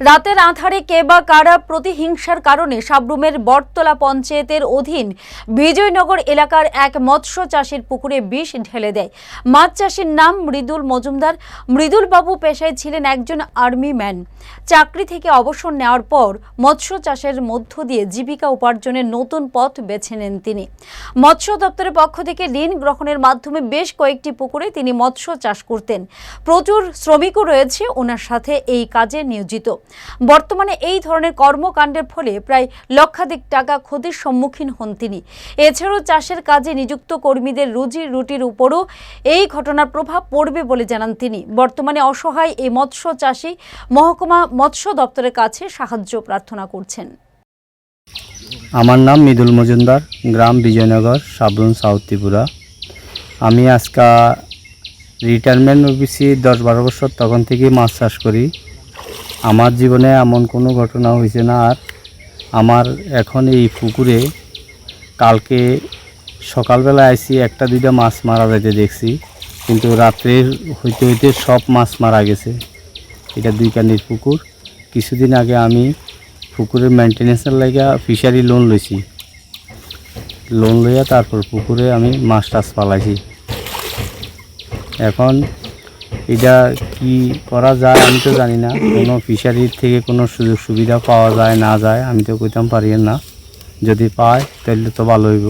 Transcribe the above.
রাতের আধারে কে বা কারা প্রতিহিংসার কারণে সাবরুমের বটতলা পঞ্চায়েতের অধীন বিজয়নগর এলাকার এক মৎস্য চাষির পুকুরে বিষ ঢেলে দেয়। মাছ চাষির নাম মৃদুল মজুমদার। মৃদুল বাবু পেশায় ছিলেন একজন আর্মি ম্যান। চাকরি থেকে অবসর নেওয়ার পর মৎস্য চাষের মধ্য দিয়ে জীবিকা উপার্জনের নতুন পথ বেছে নেন তিনি। মৎস্য দপ্তরের পক্ষ থেকে ঋণ গ্রহণের মাধ্যমে বেশ কয়েকটি পুকুরে তিনি মৎস্য চাষ করতেন। প্রচুর শ্রমিকও রয়েছে। ওনার সাথে এই কাজে নিয়োজিত। বর্তমানে এই ধরনের কর্মকাণ্ডের ফলে প্রায় লক্ষাধিক টাকা ক্ষতির সম্মুখীন হন তিনি। এছাড়াও চাষের কাজে নিযুক্ত কর্মীদের রুজি রুটির উপরও এই ঘটনার প্রভাব পড়বে বলে জানান তিনি। বর্তমানে অসহায় এই মৎস্য চাষী মহকুমা মৎস্য দপ্তরের কাছে সাহায্য প্রার্থনা করছেন। আমার নাম মৃদুল মজুমদার, গ্রাম বিজয়নগর সাবরুন সাউথ ত্রিপুরা। আমি আজকা রিটায়ারমেন্ট অফিসে দশ বারো বছর, তখন থেকে মাছ চাষ করি। আমার জীবনে এমন কোনো ঘটনা হয়েছে না, আর আমার এখন এই পুকুরে কালকে সকালবেলা আইসি, একটা দুইটা মাছ মারা যাইতে দেখছি, কিন্তু রাত্রে হইতে হইতে সব মাছ মারা গেছে। এটা দুই কান্দির পুকুর। কিছুদিন আগে আমি পুকুরের মেনটেন্যান্সের লাগা ফিশারি লোন লইছি। লোন লইয়া তারপর পুকুরে আমি মাছ টাছ পালাইছি। এখন এটা কি করা যায় আমি তো জানি না। কোনো ফিশারির থেকে কোনো সুযোগ সুবিধা পাওয়া যায়, না যায়, আমি তো কইতাম পারি না। যদি পায় তাহলে তো ভালো হইব।